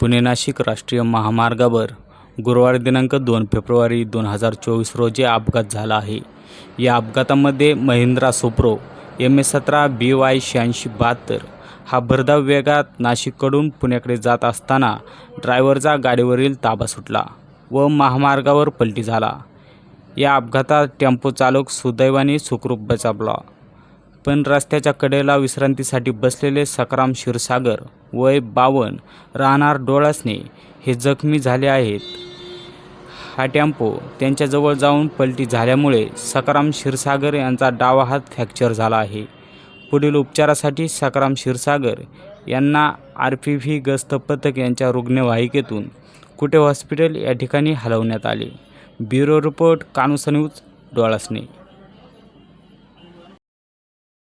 पुणे नाशिक राष्ट्रीय महामार्गावर गुरुवार दिनांक दोन फेब्रुवारी दोन हजार चोवीस रोजी अपघात झाला आहे. या अपघातामध्ये महिंद्रा सुप्रो एम एस सतरा बी वाय शहाऐंशी बहात्तर हा भरधाव वेगात नाशिककडून पुण्याकडे जात असताना ड्रायव्हरचा गाडीवरील ताबा सुटला व महामार्गावर पलटी झाला. या अपघातात टेम्पो चालक सुदैवाने सुखरूप बचावला. पण रस्त्याच्या कडेला विश्रांतीसाठी बसलेले सकाराम क्षीरसागर वय बावन राहणार डोळसने हे जखमी झाले आहेत. हा टेम्पो त्यांच्याजवळ जाऊन पलटी झाल्यामुळे सकाराम क्षीरसागर यांचा डावा हात फ्रॅक्चर झाला आहे. पुढील उपचारासाठी सकाराम क्षीरसागर यांना आर पी व्ही गस्त पथक यांच्या रुग्णवाहिकेतून कुठे हॉस्पिटल या ठिकाणी हलवण्यात आले. Bureau report कानुसन्यूज डोळसने